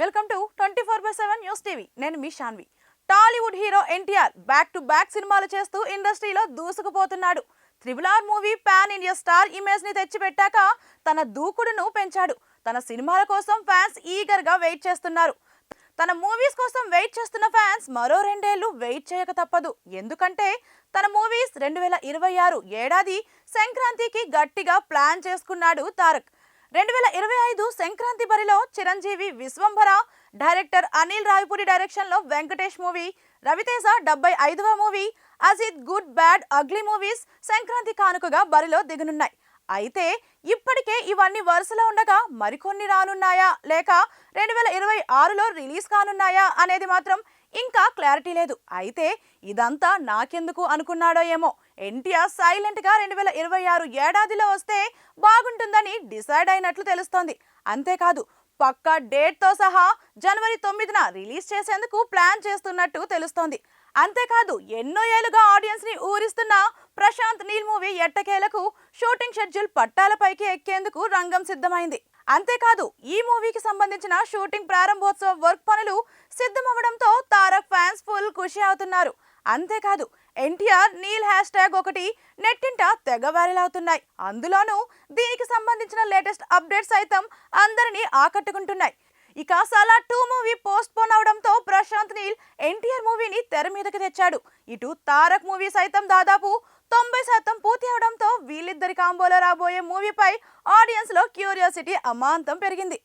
Well to twenty four by seven news TV నేను Mishanvi Tollywood hero NTR back to back సినిమాలు చేస్తూ ఇండస్ట్రీలో దూసుకుపోతున్నాడు. Triple R movie pan India star ఇమేజ్ని తెచ్చిపెట్టాక తన దూకుడును పెంచాడు. తన సినిమాల కోసం ఫ్యాన్స్ ఈగర్గా వెయిట్ చేస్తున్నారు. తన మూవీస్ కోసం వెయిట్ చేస్తున్న ఫ్యాన్స్ మరో రెండేళ్ళు వెయిట్ చేయక తప్పదు. ఎందుకంటే తన మూవీస్ రెండు వేల ఇరవై ఆరు ఏడాది సంక్రాంతికి గట్టిగా ప్లాన్ చేసుకున్నాడు తారక్. రెండు వేల ఇరవై ఐదు సంక్రాంతి బరిలో చిరంజీవి విశ్వంభర డైరెక్టర్ అనిల్ రావిపూడి డైరెక్షన్లో వెంకటేష్ మూవీ రవితేజ డెబ్బై ఐదవ movie Ajith good bad ugly movies Sankranti కానుకగా బరిలో దిగనున్నాయి. అయితే ఇప్పటికే ఇవన్నీ వరుసలో ఉండగా మరికొన్ని రానున్నాయా? లేక రెండు వేల ఇరవై ఆరులో రిలీజ్ కానున్నాయా? అనేది మాత్రం ఇంకా క్లారిటీ లేదు. అయితే ఇదంతా నాకెందుకు అనుకున్నాడో ఏమో. ఎన్టీఆర్ సైలెంట్గా రెండు వేల ఇరవై ఆరు ఏడాదిలో వస్తే బాగుంటుందని డిసైడ్ అయినట్లు తెలుస్తోంది. అంతేకాదు పక్కా డేట్తో సహా జనవరి తొమ్మిదిన రిలీజ్ చేసేందుకు ప్లాన్ చేస్తున్నట్టు తెలుస్తోంది. అంతేకాదు ఎన్నో ఏళ్ళుగా ఆడియన్స్ని ఊరిస్తున్న ప్రశాంత్ నీల్ మూవీ ఎట్టకేలకు షూటింగ్ షెడ్యూల్ పట్టాలపైకి ఎక్కేందుకు రంగం సిద్ధమైంది. అంతేకాదు ఈ మూవీకి సంబంధించిన షూటింగ్ ప్రారంభోత్సవ వర్క్ పనులు సిద్ధమవడంతో తారక్ ఫ్యాన్స్ ఫుల్ ఖుషి అవుతున్నారు. అంతేకాదు ఎన్టీఆర్ నీల్ హ్యాష్ ట్యాగ్ ఒకటి నెట్టింట తెగ వైరల్ అవుతున్నాయి. అందులోనూ దీనికి సంబంధించిన లేటెస్ట్ అప్డేట్స్ సైతం అందరినీ ఆకట్టుకుంటున్నాయి. ఇక Salaar two movie postpone అవడంతో ప్రశాంత్ నీల్ ఎన్టీఆర్ మూవీని తెర మీదకి తెచ్చాడు. ఇటు తారక్ మూవీ సైతం దాదాపు తొంభై శాతం పూర్తి అవడం వీళ్ళిద్దరి కాంబోలో రాబోయే మూవీపై ఆడియన్స్లో క్యూరియాసిటీ అమాంతం పెరిగింది.